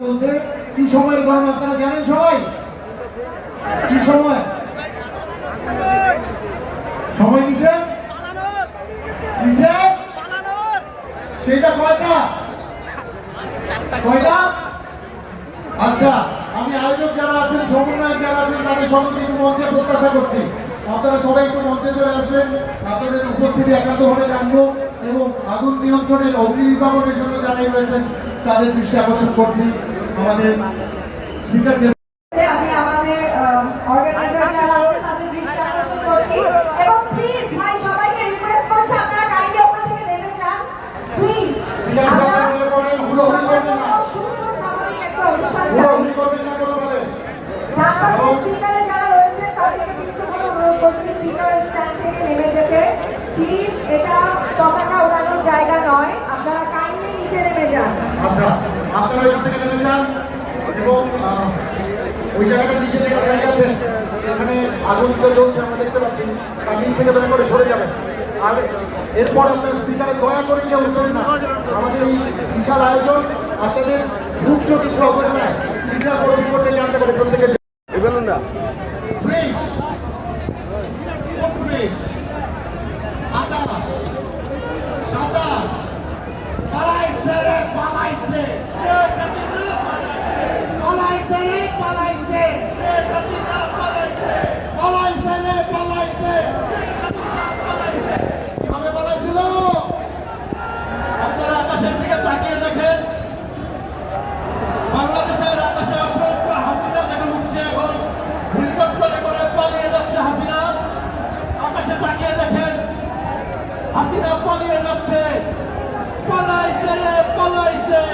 চলছে। কি সময়ের গণনা আপনারা জানেন সবাই? কি সময়? সময় কিসে? কিসে? সেটা কয়টা? কয়টা? আচ্ছা আমি আয়োজক যারা আছেন, সমন্বয়ক যারা আছেন, তাদের সকলকে একটু মঞ্চে প্রত্যাশা করছি। আপনারা সবাই একটু মঞ্চে চলে আসবেন। আপনাদের উপস্থিতি একান্তভাবে জানব এবং আগুন নিয়ন্ত্রণের অগ্নি নির্বাপনের জন্য যারাই রয়েছেন তাদের দৃষ্টি আকর্ষণ করছি। আমাদের স্পিকারকে আমি আমাদের অর্গানাইজার যারা আছে তাদের দৃষ্টি আকর্ষণ করছি। এবং প্লিজ ভাই সবাইকে রিকোয়েস্ট করছি আপনারা কাইন্ডলি ওপর থেকে নেমে যান। প্লিজ স্পিকার সাহেব বলে হুড়োহুড়ি করবেন না। সুস্থ স্বাভাবিক একটা অনুষ্ঠান হুড়োহুড়ি করবেন না কোনোভাবে। ডান পাশে স্পিকারে যারা রয়েছে তাদেরকে বিনীতভাবে অনুরোধ করছি স্পিকারের স্ট্যান্ড থেকে নেমে যেতে। প্লিজ এটা পতাকা ওড়ানোর জায়গা নয় আপনারা কাইন্ডলি নিচে নেমে যান আচ্ছা আপনারা এখান থেকে নেমে যান এবং ওই জায়গাটার নিচে থেকে দাঁড়িয়ে আছেন এখানে আগুনটা জ্বলছে, আমরা দেখতে পাচ্ছি। তার নিচ থেকে দয়া করে সরে যাবেন। আর এরপর আপনার স্পিকারে দয়া করে কেউ উঠবেন না। আমাদের এই বিশাল আয়োজন আপনাদের ক্ষুদ্র কিছু অবস্থায় বিশাল বড় বিপদ থেকে আনতে পারে প্রত্যেকের এগুলো না ত্রিশ উনত্রিশ আঠাশ সাতাশ পালাইছে রে পালাইছে পালাইছে রে পালাইছে পালাইছে রে পালাইছে কীভাবে পালাইছিল আপনারা আকাশের দিকে তাকিয়ে দেখেন বাংলাদেশের আকাশে অসংখ্য হাসিনা দেখে উঠছে এখন হেলিকপ্টারে করে পালিয়ে যাচ্ছে হাসিনা আকাশে তাকিয়ে দেখেন হাসিনা পালিয়ে যাচ্ছে। পালাইছে রে পালাইছে।